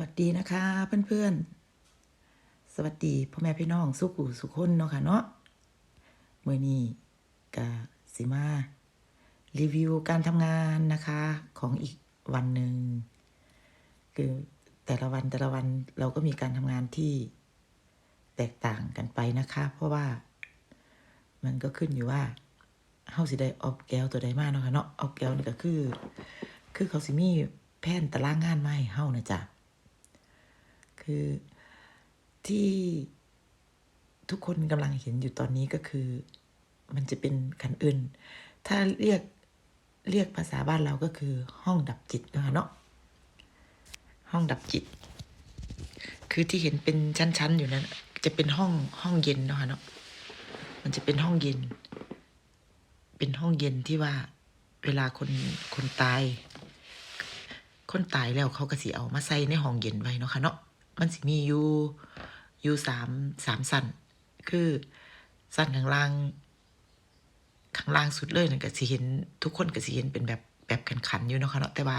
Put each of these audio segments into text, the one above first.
วัสดีนะคะเพื่อนๆ สวัสดีพ่อแม่พี่น้องสุขุสุขคนเนาะค่ะเนาะเมื่อนี้กะสิมา รีวิวการทำงานนะคะของอีกวันหนึ่งคือแต่ละวันแต่ละวันเราก็มีการทำงานที่แตกต่างกันไปนะคะ เพราะว่ามันก็ขึ้นอยู่ว่าเฮาสิได้ออบแก้วตัวใดมากเนาะค่ะเนาะออบแก้วนี่ก็คือ คือเขาสิมีแผ่นตารางงานมาให้เฮานะจ๊ะ คือที่ทุกคนกำลังเห็นอยู่ตอนนี้ก็คือ มันจะเป็นขันอื่น ถ้าเรียกเรียกภาษาบ้านเราก็คือห้องดับจิตนะคะเนาะห้องดับจิต คือที่เห็นเป็นชั้นๆอยู่นั้น จะเป็นห้องห้องเย็นนะคะเนาะมันจะเป็นห้องเย็น เป็นห้องเย็นที่ว่าเวลาคนคนตาย คนตายแล้วเขาก็สิเอามาใส่ในห้องเย็นไว้เนาะค่ะเนาะ มันสิมีอยู่อยู่สามสามสั้นคือสั้นข้างล่างข้างล่างสุดเลยนั่นก็สิเห็น ทุกคนก็สิเห็นเป็นแบบแบบขันๆอยู่เนาะค่ะเนาะแต่ว่า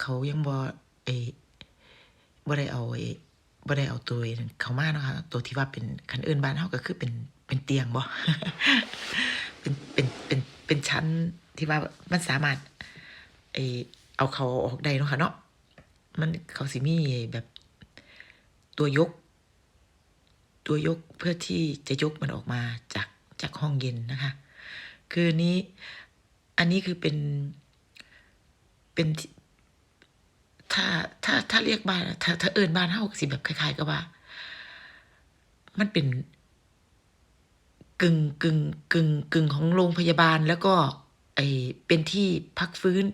เขายังบ่เอบ่ได้เอาเอบ่ได้เอาตัวเข้ามาเนาะค่ะตัวที่ว่าเป็นคันอื่นบ้านเฮาก็คือเป็นเป็นเตียงบ่เป็นเป็นเป็นเป็นชั้นที่ว่ามันสามารถเออเอาเขาออกได้เนาะค่ะเนาะ มันเขาสิมีแบบตัวยก ตัวยกเพื่อที่จะยกมันออกมาจากจากห้องเย็นนะคะ คือนี้อันนี้คือเป็นเป็นถ้าถ้าถ้าเรียกบ้านถ้าถ้าเอินบ้านเฮาก็สิแบบคล้ายๆกับว่า มันเป็นกึ่งกึ่งกึ่งกึ่งของโรงพยาบาลแล้วก็ ไอเป็นที่พักฟื้น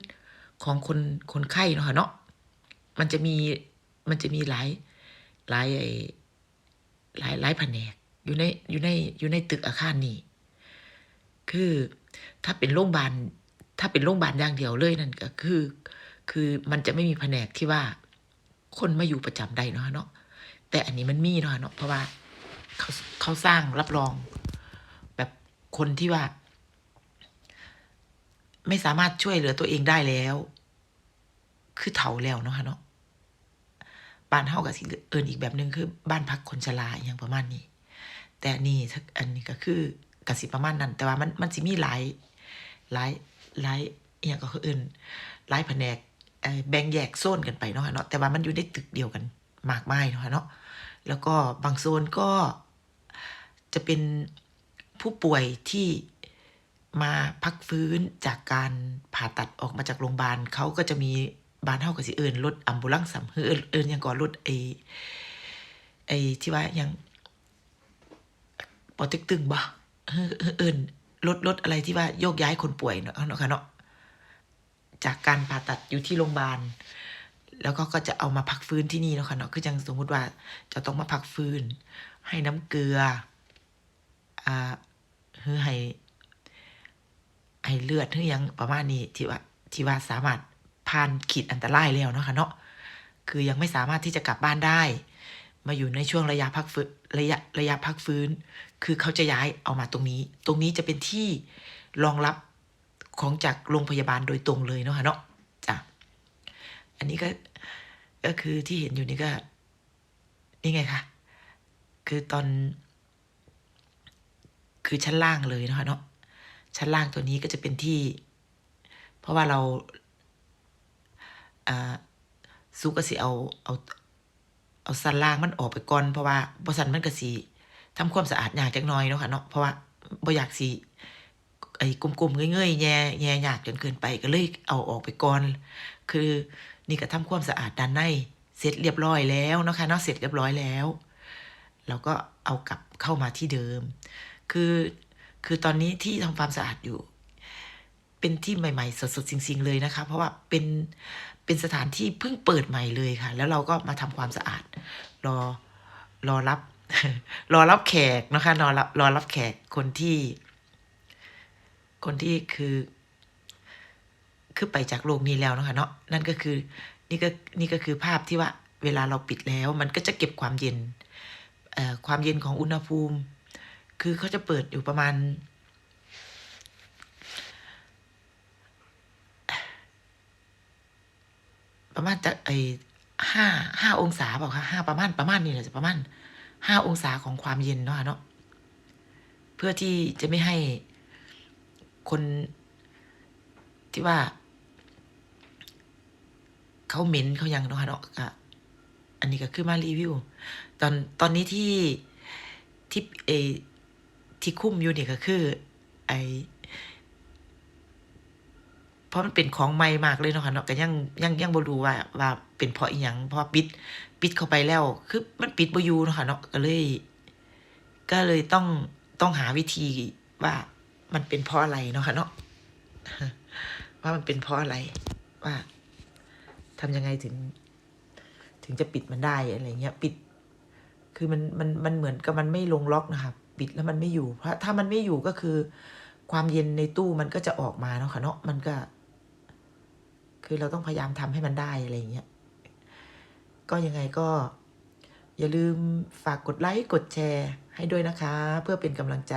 ของคนคนไข้เนาะเนาะ มันจะมีมันจะมีหลายหลายไอ้หลายหลายแผนกอยู่ในอยู่ในอยู่ในตึกอาคารนี้คือถ้าเป็นโรงพยาบาลถ้าเป็นโรงพยาบาลอย่างเดียวเลยนั่นก็คือ คือมันจะไม่มีแผนกที่ว่า คนมาอยู่ประจำได้เนาะเนาะแต่อันนี้มันมีเนาะเนาะเพราะว่าเขาเขาสร้างรับรอง แบบคนที่ว่า ไม่สามารถช่วยเหลือตัวเองได้แล้ว คือเฒ่าแล้วเนาะเนาะ บ้านเฮากับสิเอินอีกแบบหนึ่งคือ บ้านพักคนชราอย่างประมาณนี้ แต่นี่อันนี้ก็คือกสิประมาณนั้น แต่ว่ามันมันสิมีหลายหลายหลายอย่างก็คือเอินหลายแผนกแบ่งแยกโซนกันไปเนาะเนาะแต่ว่ามันอยู่ในตึกเดียวกันมากมายเนาะเนาะแล้วก็บางโซนก็จะเป็นผู้ป่วยที่มาพักฟื้นจากการผ่าตัดออกมาจากโรงพยาบาลเขาก็จะมี บ้านเฮาก็สิเอิ้นรถอัมบูลังซ์สำเอิ้นเอิ้นหยังก่อนรถไอ้ไอ้ที่ว่ายังปอต็กตึงบ่เออเออเอิ้นรถรถอะไรที่ว่าโยกย้ายคนป่วยเนาะเนาะค่ะเนาะจากการผ่าตัดอยู่ที่โรงพยาบาลแล้วก็ก็จะเอามาพักฟื้นที่นี่เนาะค่ะเนาะคือจังสมมุติว่าจะต้องมาพักฟื้น ให้น้ำเกลืออ่าคือให้ให้เลือดคือยังประมาณนี้ที่ว่าที่ว่าสามารถ ผ่านขีดอันตรายแล้วเนาะค่ะเนาะคือยังไม่สามารถที่จะกลับบ้านได้ มาอยู่ในช่วงระยะพักฟื้นระยะระยะพักฟื้น คือเขาจะย้ายเอามาตรงนี้ ตรงนี้จะเป็นที่รองรับของจากโรงพยาบาลโดยตรงเลยเนาะค่ะเนาะจ้ะอันนี้ก็ก็คือที่เห็นอยู่นี่ก็นี่ไงคะคือตอน คือชั้นล่างเลยเนาะค่ะเนาะชั้นล่างตัวนี้ก็จะเป็นที่ เพราะว่าเรา อ่าซูก็สิเอาเอาเอาสันล่างมันออกไปก่อน เพราะว่าบ่สันมันก็สิทำความสะอาดยากจักหน่อยเนาะค่ะเนาะเพราะว่าบ่อยากสิไอ้กลมๆเงยๆแย่แย่ยากจนเกินไปก็เลยเอาออกไปก่อน คือนี่ก็ทำความสะอาดด้านในเสร็จเรียบร้อยแล้วนะคะเนาะเสร็จเรียบร้อยแล้วเราก็เอากลับเข้ามาที่เดิม คือคือตอนนี้ที่ทำความสะอาดอยู่ เป็นที่ใหม่ ๆ สดๆจริง ๆ เลยนะคะ เพราะว่าเป็นเป็นสถานที่เพิ่งเปิดใหม่เลยค่ะ แล้วเราก็มาทำความสะอาด รอรอรับ รอรับแขกนะคะรอรับรอรับแขกคนที่ คนที่คือ คือไปจากโลกนี้แล้วนะคะเนาะนั่นก็คือ นี่ก็นี่ก็คือภาพที่ว่า เวลาเราปิดแล้ว มันก็จะเก็บความเย็นความเย็นของอุณหภูมิ คือเขาจะเปิดอยู่ประมาณ ประมาณจากไอห้าห้าองศาเปล่าคะห้าประมาณประมาณนี้แหละจะประมาณห้าองศาของความเย็นเนาะเนาะเพื่อที่จะไม่ให้คนที่ว่า เขาเหม็นเขายังเนาะเนาะก็อันนี้ก็คือมารีวิว ตอนตอนนี้ที่ที่เออที่คุ้มอยู่นี่ก็คือ ไอ เพราะมันเป็นของใหม่มากเลยเนาะค่ะเนาะก็ยังยังยังบ่รู้ว่าว่าเป็นเพราะอีหยังเพราะปิดปิดเข้าไปแล้วคือมันปิดบ่อยู่เนาะค่ะเนาะก็เลย ก็เลยต้องต้องหาวิธีว่ามันเป็นเพราะอะไรเนาะค่ะเนาะว่ามันเป็นเพราะอะไรว่าทำยังไงถึง ถึงจะปิดมันได้อะไรเงี้ย ปิด คือมันมันมันเหมือนกับมันไม่ลงล็อกนะครับปิดแล้วมันไม่อยู่ เพราะถ้ามันไม่อยู่ก็คือ ความเย็นในตู้มันก็จะออกมาเนาะค่ะเนาะมันก็ คือเราต้องพยายามทำให้มันได้อะไรเงี้ย ก็ยังไงก็ อย่าลืมฝากกดไลค์กดแชร์ให้ด้วยนะคะ เพื่อเป็นกำลังใจ